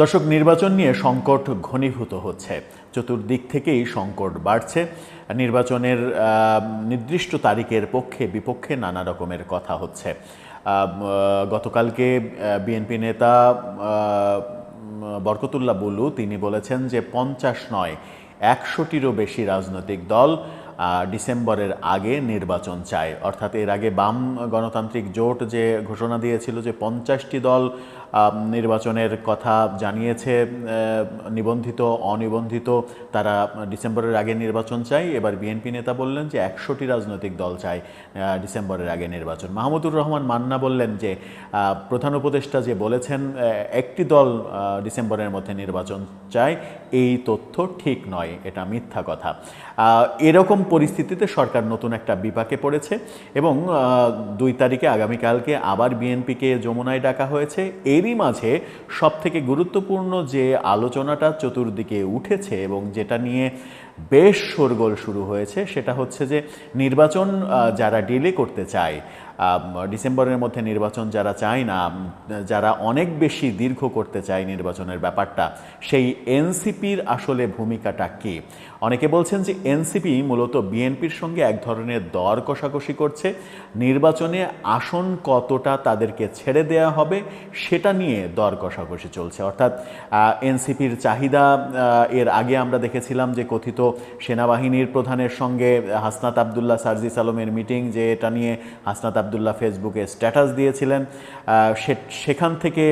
দর্শক নির্বাচন নিয়ে সংকট ঘনীভূত হচ্ছে। চতুর্দিক থেকেই সংকট বাড়ছে। নির্বাচনের নির্দিষ্ট তারিখের পক্ষে বিপক্ষে নানা রকমের কথা হচ্ছে। গতকালকে বিএনপি নেতা বরকতুল্লাহ বুলু, তিনি বলেছেন যে পঞ্চাশ নয়, একশোটিরও বেশি রাজনৈতিক দল ডিসেম্বরের আগে নির্বাচন চায়। অর্থাৎ এর আগে বাম গণতান্ত্রিক জোট যে ঘোষণা দিয়েছিল যে পঞ্চাশটি দল নির্বাচনের কথা জানিয়েছে নিবন্ধিত, অনিবন্ধিত। তারা ডিসেম্বরের আগে নির্বাচন চাই এবার বিএনপি নেতা বললেন যে একশোটি রাজনৈতিক দল চায় ডিসেম্বরের আগে নির্বাচন। মাহমুদুর রহমান মান্না বললেন যে প্রধান উপদেষ্টা যে বলেছেন একটি দল ডিসেম্বরের মধ্যে নির্বাচন চায়, এই তথ্য ঠিক নয়, এটা মিথ্যা কথা। এরকম পরিস্থিতিতে সরকার নতুন একটা বিপাকে পড়েছে এবং দুই তারিখে আগামীকালকে আবার বিএনপিকে যমুনায় ডাকা হয়েছে। এরই মাঝে সব থেকে গুরুত্বপূর্ণ যে আলোচনাটা চতুর্দিকে উঠেছে এবং যেটা নিয়ে বেশ শোরগোল শুরু হয়েছে, সেটা হচ্ছে যে নির্বাচন যারা ডিলে করতে চায় ডিসেম্বরের মধ্যে নির্বাচন যারা চায় না যারা অনেক বেশি দীর্ঘ করতে চায় নির্বাচনের ব্যাপারটা, সেই এনসিপির আসলে ভূমিকাটা কী? অনেকে বলছেন যে এনসিপি মূলত বিএনপির সঙ্গে এক ধরনের দর কষাকষি করছে, নির্বাচনে আসন কতটা তাদেরকে ছেড়ে দেয়া হবে সেটা নিয়ে দর কষাকষি চলছে। অর্থাৎ এনসিপির চাহিদা এর আগে আমরা দেখেছিলাম যে কথিত সেনাবাহিনীর প্রধানের সঙ্গে হাসনাত আবদুল্লাহ সার্জিস আলমের মিটিং, যে এটা নিয়ে হাসনাত আবদুল্লাহ ফেসবুকে স্ট্যাটাস দিয়েছিলেন। সেখান থেকে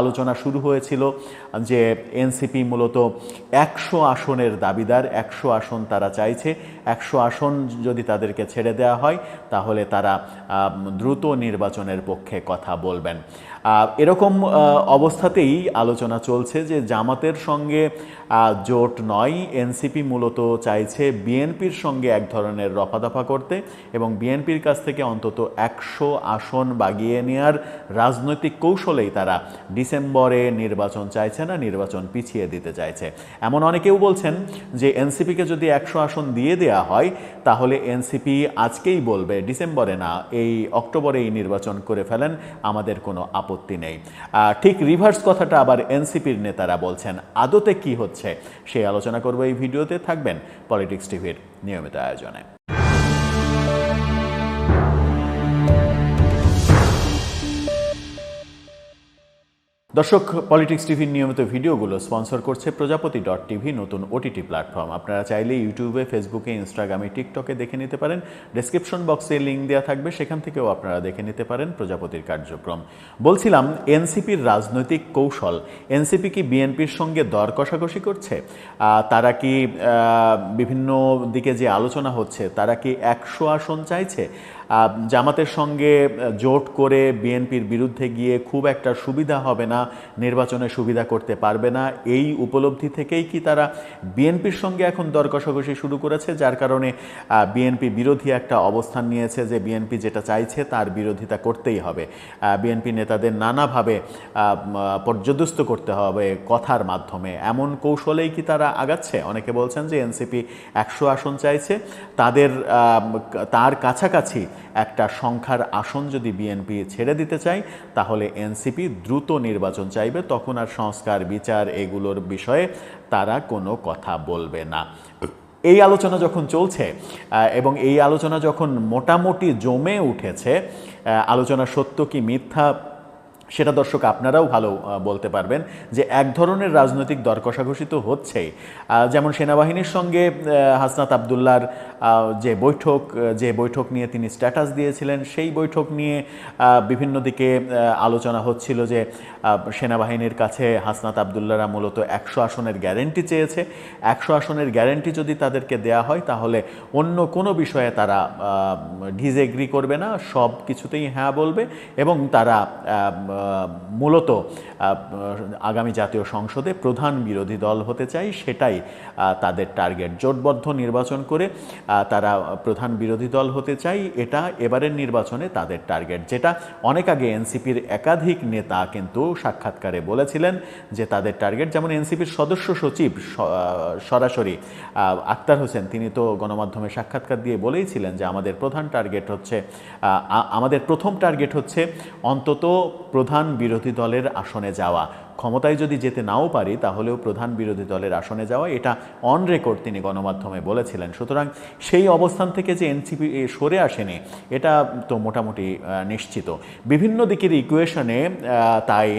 আলোচনা শুরু হয়েছিল যে এনসিপি মূলত একশো আসনের দাবিদার, একশো আসন তারা চাইছে। একশো আসন যদি তাদেরকে ছেড়ে দেওয়া হয়, তাহলে তারা দ্রুত নির্বাচনের পক্ষে কথা বলবেন। এরকম অবস্থাতেই আলোচনা চলছে যে জামাতের সঙ্গে জোট নয়। এনসিপি মূলত চাইছে বিএনপির সঙ্গে এক ধরনের রফাদফা করতে এবং বিএনপির কাছ থেকে অন্তত একশো আসন বাগিয়ে নেওয়ার রাজনৈতিক কৌশলেই তারা ডিসেম্বরে নির্বাচন চাইছে না, নির্বাচন পিছিয়ে দিতে চাইছে। এমন অনেকেও বলছেন যে এনসিপিকে যদি একশো আসন দিয়ে দেওয়া হয়, তাহলে এনসিপি আজকেই বলবে ডিসেম্বরে না, এই অক্টোবরেই নির্বাচন করে ফেলেন, আমাদের কোনো আপত্তি নেই। ঠিক রিভার্স কথাটা আবার এনসিপির নেতারা বলছেন। আদতে কি হচ্ছে? সেই আলোচনা করব এই ভিডিওতে, থাকবেন পলিটিক্স টিভির নিয়মিত আয়োজনে। দর্শক পলিটিক্স টিভির নিয়মিত ভিডিওগুলো স্পন্সর করছে প্রজাপতি ডট টিভি নতুন ওটিটি প্ল্যাটফর্ম আপনারা চাইলে ইউটিউবে ফেসবুকে ইনস্টাগ্রামে টিকটকে দেখে নিতে পারেন। ডেসক্রিপশন বক্সে লিঙ্ক দেওয়া থাকবে, সেখান থেকেও আপনারা দেখে নিতে পারেন প্রজাপতির কার্যক্রম। বলছিলাম এনসিপির রাজনৈতিক কৌশল এনসিপি কি বিএনপির সঙ্গে দর কষাকষি করছে? তারা কি বিভিন্ন দিকে যে আলোচনা হচ্ছে, তারা কি একশো আসন চাইছে? জামাতের সঙ্গে জোট করে বিএনপির বিরুদ্ধে গিয়ে খুব একটা সুবিধা হবে না, নির্বাচনে সুবিধা করতে পারবে না। এই উপলব্ধি থেকেই কি তারা বিএনপির সঙ্গে এখন দর কষাকষি শুরু করেছে, যার কারণে বিএনপি বিরোধী একটা অবস্থান নিয়েছে যে বিএনপি যেটা চাইছে তার বিরোধিতা করতেই হবে। বিএনপি নেতাদের নানাভাবে পর্যদস্ত করতে হবে কথার মাধ্যমে। এমন কৌশলেই কি তারা আগাচ্ছে? অনেকে বলছেন যে এনসিপি একশো আসন চাইছে। তাদের তার কাছাকাছি একটা সংখ্যার আসন যদি বিএনপি ছেড়ে দিতে চায়, তাহলে এনসিপি দ্রুত নির্বাচন চাইবে। তখন আর সংস্কার, বিচার এগুলোর বিষয়ে তারা কোনো কথা বলবে না। এই আলোচনা যখন চলছে এবং এই আলোচনা যখন মোটামুটি জমে উঠেছে আলোচনা সত্য কি মিথ্যা সেটা দর্শক আপনারাও ভালো বলতে পারবেন যে এক ধরনের রাজনৈতিক দর তো হচ্ছেই যেমন সেনাবাহিনীর সঙ্গে হাসনাত আবদুল্লার যে বৈঠক যে বৈঠক নিয়ে তিনি স্ট্যাটাস দিয়েছিলেন, সেই বৈঠক নিয়ে বিভিন্ন দিকে আলোচনা হচ্ছিল যে সেনাবাহিনীর কাছে হাসনাত আবদুল্লারা মূলত একশো আসনের গ্যারেন্টি চেয়েছে। একশো আসনের গ্যারেন্টি যদি তাদেরকে দেয়া হয়, তাহলে অন্য কোনো বিষয়ে তারা ডিজএগ্রি করবে না, সব কিছুতেই হ্যাঁ বলবে এবং তারা মূলত আগামী জাতীয় সংসদে প্রধান বিরোধী দল হতে চাই, সেটাই তাদের টার্গেট। জোটবদ্ধ নির্বাচন করে তারা প্রধান বিরোধী দল হতে চাই, এটা এবারের নির্বাচনে তাদের টার্গেট। যেটা অনেক আগে এনসিপির একাধিক নেতা কিন্তু সাক্ষাৎকারে বলেছিলেন যে তাদের টার্গেট, যেমন এনসিপির সদস্য সচিব সরাসরি আক্তার হোসেন, তিনি তো গণমাধ্যমে সাক্ষাৎকার দিয়ে বলেইছিলেন যে আমাদের প্রধান টার্গেট হচ্ছে আমাদের প্রথম টার্গেট হচ্ছে অন্তত প্রধান বিরোধী দলের আসনে যাওয়া। ক্ষমতায় যদি যেতে নাও পারি, তাহলেও প্রধান বিরোধী দলের আসনে যাওয়া, এটা অন রেকর্ড তিনি গণমাধ্যমে বলেছিলেন। সুতরাং সেই অবস্থান থেকে যে এনসিপি সরে আসেনি, এটা তো মোটামুটি নিশ্চিত। বিভিন্ন দিকের ইকুয়েশনে তাই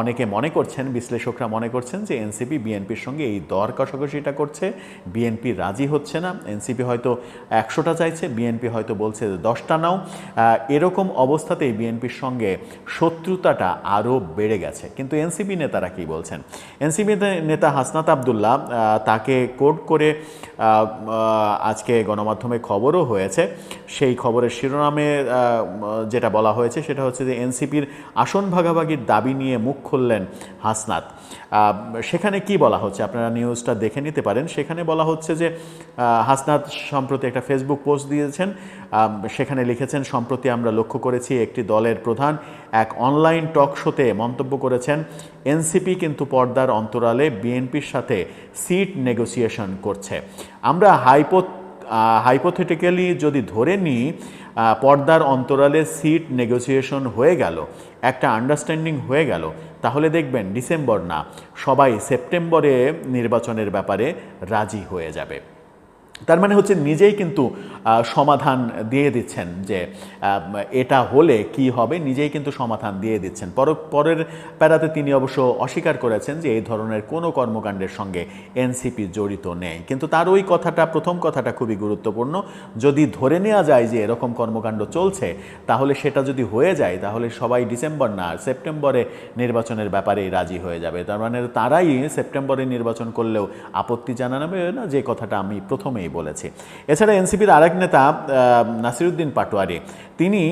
অনেকে মনে করছেন, বিশ্লেষকরা মনে করছেন যে এনসিপি, বিএনপির সঙ্গে এই দর কষাকষিটা করছে। বিএনপি রাজি হচ্ছে না। এনসিপি হয়তো একশোটা চাইছে, বিএনপি হয়তো বলছে যে দশটা নাও। এরকম অবস্থাতেই বিএনপির সঙ্গে শত্রুতাটা আরও বেড়ে গেছে। কিন্তু এনসিপি নেতারা কি বলছেন? এনসিপি নেতা হাসনাত আবদুল্লাহ তাকে কোর্ট করে আজকে গণমাধ্যমে খবরও হয়েছে। সেই খবরের শিরোনামে যেটা বলা হয়েছে সেটা হচ্ছে যে এনসিপির আসন ভাগাভাগির দাবি নিয়ে মুখ খুললেন হাসনাত। সেখানে কি বলা হচ্ছে? আপনারা নিউজটা দেখে নিতে পারেন। সেখানে বলা হচ্ছে যে হাসনাত সম্প্রতি একটা ফেসবুক পোস্ট দিয়েছেন। সেখানে লিখেছেন, সম্প্রতি আমরা লক্ষ্য করেছি একটি দলের প্রধান এক অনলাইন টক শোতে মন্তব্য করেছেন এনসিপি কিন্তু পর্দার অন্তরালে বিএনপির সাথে সিট নেগোসিয়েশন করছে। আমরা হাইপো হাইপোথেটিক্যালি যদি ধরে নিই পর্দার অন্তরালে সিট নেগোসিয়েশন হয়ে গেল, একটা আন্ডারস্ট্যান্ডিং হয়ে গেল, তাহলে দেখবেন ডিসেম্বর না, সবাই সেপ্টেম্বরে নির্বাচনের ব্যাপারে রাজি হয়ে যাবে। তার মানে হচ্ছে নিজেই কিন্তু সমাধান দিয়ে দিচ্ছেন যে এটা হলে কি হবে, নিজেই কিন্তু সমাধান দিয়ে দিচ্ছেন। পর, পরের প্যারাতে তিনি অবশ্য অস্বীকার করেছেন যে, এই ধরনের কোনো কর্মকাণ্ডের সঙ্গে এনসিপি জড়িত নেই। কিন্তু তার ওই কথাটা, প্রথম কথাটা খুবই গুরুত্বপূর্ণ। যদি ধরে নেওয়া যায় যে, এরকম কর্মকাণ্ড চলছে, তাহলে সেটা যদি হয়ে যায়, তাহলে সবাই ডিসেম্বর না, সেপ্টেম্বরে নির্বাচনের ব্যাপারেই রাজি হয়ে যাবে। তার মানে তারাই সেপ্টেম্বরে নির্বাচন করলেও আপত্তি জানাবে না, যে কথাটা আমি প্রথমেই বলেছি। এছাড়া এনসিপির আরেক নেতা নাসিরুদ্দিন পাটোয়ারি, তিনি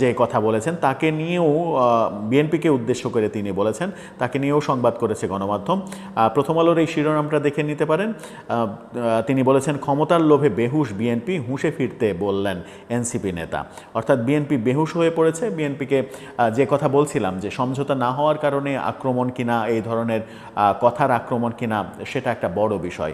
যে কথা বলেছেন তাকে নিয়েও বিএনপিকে উদ্দেশ্য করে তিনি বলেছেন, তাকে নিয়েও সংবাদ করেছে গণমাধ্যম। প্রথম আলোর এই শিরোনামটা দেখে নিতে পারেন। তিনি বলেছেন, ক্ষমতার লোভে বেহুশ বিএনপি, হুঁশে ফিরতে বললেন এনসিপি নেতা। অর্থাৎ বিএনপি বেহুশ হয়ে পড়েছে, বিএনপিকে যে কথা বলছিলাম যে সমঝোতা না হওয়ার কারণে আক্রমণ কিনা, এই ধরনের কথার আক্রমণ কিনা, সেটা একটা বড় বিষয়।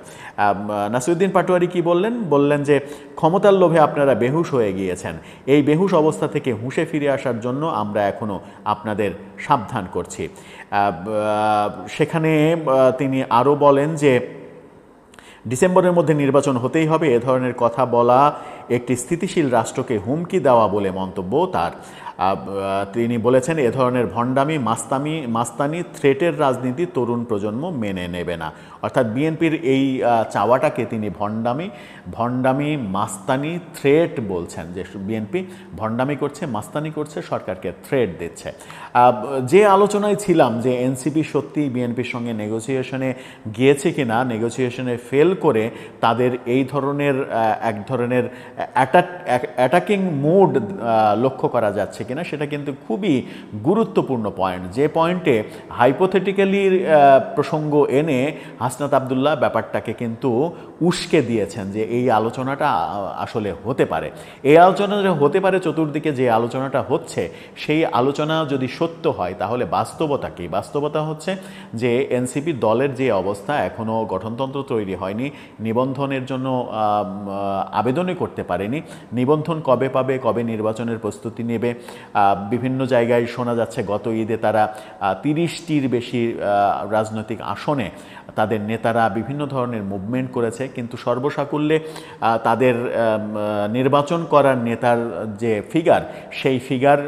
নাসিরুদ্দিন পাটোয়ারি কি বললেন? বললেন যে, ক্ষমতার লোভে আপনারা বেহুশ হয়ে গিয়েছেন। এই বেহুশ অবস্থা থেকে হুঁশে ফিরে আসার জন্য আমরা এখনও আপনাদের সাবধান করছি। সেখানে তিনি আরও বলেন যে, ডিসেম্বরের মধ্যে নির্বাচন হতেই হবে, এ ধরনের কথা বলা একটি স্থিতিশীল রাষ্ট্রকে হুমকি দেওয়া বলে মন্তব্য তার। তিনি বলেছেন, এ ধরনের ভণ্ডামি, মাস্তামি, মাস্তানি, থ্রেটের রাজনীতি তরুণ প্রজন্ম মেনে নেবে না। অর্থাৎ বিএনপির এই চাওয়াটাকে তিনি ভণ্ডামি ভণ্ডামি, মাস্তানি, থ্রেট বলছেন যে বিএনপি ভণ্ডামি করছে, মাস্তানি করছে, সরকারকে থ্রেট দিচ্ছে। যে আলোচনায় ছিলাম যে এনসিপি সত্যি বিএনপির সঙ্গে নেগোসিয়েশনে গিয়েছে কিনা, নেগোসিয়েশনে ফেল করে তাদের এই ধরনের এক ধরনের অ্যাটাকিং মুড লক্ষ্য করা যাচ্ছে কিনা সেটা কিন্তু খুবই গুরুত্বপূর্ণ পয়েন্ট যে পয়েন্টে হাইপোথেটিক্যালি প্রসঙ্গ এনে হাসনাত আবদুল্লাহ ব্যাপারটাকে কিন্তু উস্কে দিয়েছেন যে এই আলোচনাটা আসলে হতে পারে। এই আলোচনাটা হতে পারে, চতুর্দিকে যে আলোচনাটা হচ্ছে, সেই আলোচনা যদি সত্য হয়, তাহলে বাস্তবতা কি? বাস্তবতা হচ্ছে যে এনসিপি দলের যে অবস্থা এখনও গঠনতন্ত্র তৈরি হয়নি, নিবন্ধনের জন্য আবেদনই করতে পারেনি। নিবন্ধন কবে পাবে, কবে নির্বাচনের প্রস্তুতি নেবে বিভিন্ন জায়গায় শোনা যাচ্ছে, গত ঈদে তারা তিরিশটির বেশি রাজনৈতিক আসনে তাদের নেতারা বিভিন্ন ধরনের মুভমেন্ট করেছে, কিন্তু সর্বসাকুল্যে তাদের নির্বাচন করার নেতার যে ফিগার, সেই ফিগার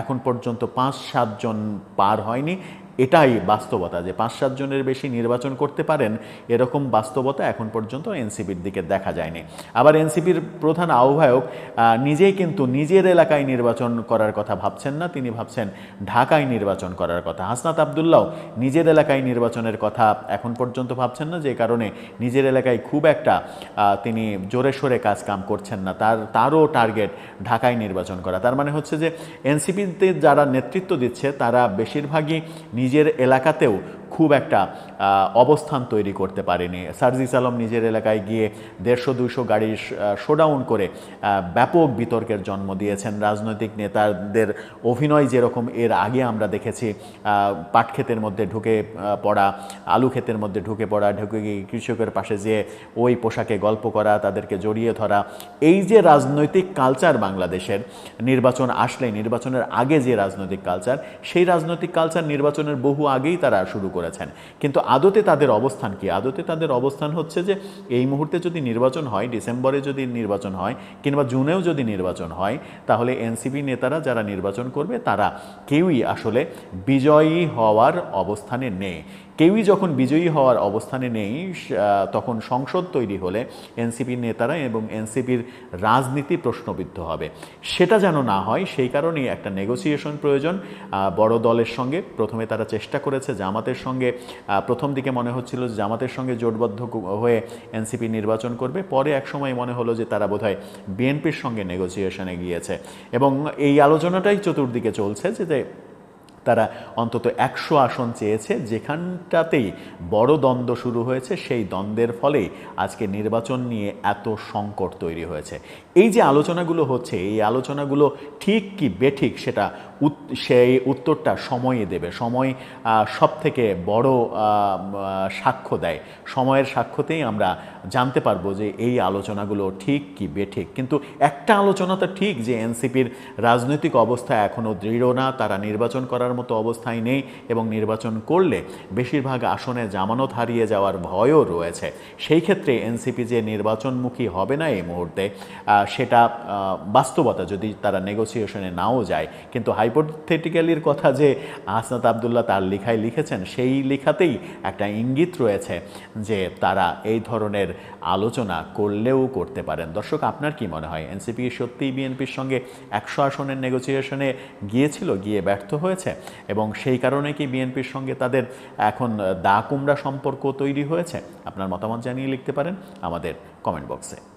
এখন পর্যন্ত পাঁচ সাতজন পার হয়নি। এটাই বাস্তবতা যে পাঁচ, সাত জনের বেশি নির্বাচন করতে পারেন, এরকম বাস্তবতা এখন পর্যন্ত এনসিপির দিকে দেখা যায়নি। আবার এনসিপির প্রধান আহ্বায়ক নিজেই কিন্তু নিজের এলাকায় নির্বাচন করার কথা ভাবছেন না, তিনি ভাবছেন ঢাকায় নির্বাচন করার কথা। হাসনাত আবদুল্লাহ নিজের এলাকায় নির্বাচনের কথা এখন পর্যন্ত ভাবছেন না, যে কারণে নিজের এলাকায় খুব একটা তিনি জোরে সোরে কাজ কাম করছেন না। তার, তারও টার্গেট ঢাকায় নির্বাচন করা। তার মানে হচ্ছে যে এনসিপিতে যারা নেতৃত্ব দিচ্ছে, তারা বেশিরভাগই নিজের এলাকাতেও খুব একটা অবস্থান তৈরি করতে পারেনি। সার্জিস আলম নিজের এলাকায় গিয়ে দেড়শো, দুইশো গাড়ির শোডাউন করে ব্যাপক বিতর্কের জন্ম দিয়েছেন। রাজনৈতিক নেতাদের অভিনয় যেরকম, এর আগে আমরা দেখেছি পাট ক্ষেতের মধ্যে ঢুকে পড়া আলু ক্ষেতের মধ্যে ঢুকে পড়া, ঢুকে গিয়ে কৃষকের পাশে যেয়ে ওই পোশাকে গল্প করা, তাদেরকে জড়িয়ে ধরা। এই যে রাজনৈতিক কালচার বাংলাদেশের নির্বাচন আসলে, নির্বাচনের আগে যে রাজনৈতিক কালচার সেই রাজনৈতিক কালচার নির্বাচনের বহু আগেই তারা শুরু করেছেন। কিন্তু আদতে তাদের অবস্থান কি? আদতে তাদের অবস্থান হচ্ছে যে, এই মুহূর্তে যদি নির্বাচন হয়, ডিসেম্বরে যদি নির্বাচন হয়, কিংবা জুনেও যদি নির্বাচন হয়, তাহলে এনসিপি নেতারা যারা নির্বাচন করবে, তারা কেউই আসলে বিজয়ী হওয়ার অবস্থানে নেই। কেউই যখন বিজয়ী হওয়ার অবস্থানে নেই তখন সংসদ তৈরি হলে এনসিপির নেতারা এবং এনসিপির রাজনীতি প্রশ্নবিদ্ধ হবে। সেটা যেন না হয়, সেই কারণেই একটা নেগোসিয়েশন প্রয়োজন বড় দলের সঙ্গে। প্রথমে তারা চেষ্টা করেছে জামাতের সঙ্গে প্রথম দিকে মনে হচ্ছিল জামাতের সঙ্গে জোটবদ্ধ হয়ে এনসিপি নির্বাচন করবে। পরে এক সময় মনে হলো যে তারা বোধহয় বিএনপির সঙ্গে নেগোসিয়েশনে গিয়েছে। এবং এই আলোচনাটাই চতুর্দিকে চলছে যে তারা অন্তত একশো আসন চেয়েছে, যেখানটাতেই বড় দ্বন্দ্ব শুরু হয়েছে, সেই দ্বন্দ্বের ফলেই আজকে নির্বাচন নিয়ে এত সংকট তৈরি হয়েছে। এই যে আলোচনাগুলো হচ্ছে, এই আলোচনাগুলো ঠিক কি বেঠিক সেটা সেই উত্তরটা সময়ে দেবে। সময় সব থেকে বড় সাক্ষ্য দেয়। সময়ের সাক্ষ্যতেই আমরা জানতে পারব যে এই আলোচনাগুলো ঠিক কি বেঠিক। কিন্তু একটা আলোচনা তো ঠিক যে এনসিপির রাজনৈতিক অবস্থা এখনও দৃঢ় না, তারা নির্বাচন করার মতো অবস্থায় নেই এবং নির্বাচন করলে বেশিরভাগ আসনে জামানত হারিয়ে যাওয়ার ভয়ও রয়েছে। সেই ক্ষেত্রে এনসিপি যে নির্বাচনমুখী হবে না এই মুহূর্তে সেটা বাস্তবতা যদি তারা নেগোসিয়েশনে নাও যায়, কিন্তু হাইপোথেটিক্যালির কথা যে আসনাত আবদুল্লাহ তার লেখায় লিখেছেন, সেই লেখাতেই একটা ইঙ্গিত রয়েছে যে তারা এই ধরনের আলোচনা করলেও করতে পারেন। দর্শক, আপনার কি মনে হয়? এনসিপি সত্যিই বিএনপির সঙ্গে একশো আসনের নেগোসিয়েশনে গিয়েছিল, গিয়ে ব্যর্থ হয়েছে? এবং সেই কারণে কি বিএনপির সঙ্গে তাদের এখন দা কুমড়া সম্পর্ক তৈরি হয়েছে? আপনার মতামত জানিয়ে লিখতে পারেন আমাদের কমেন্ট বক্সে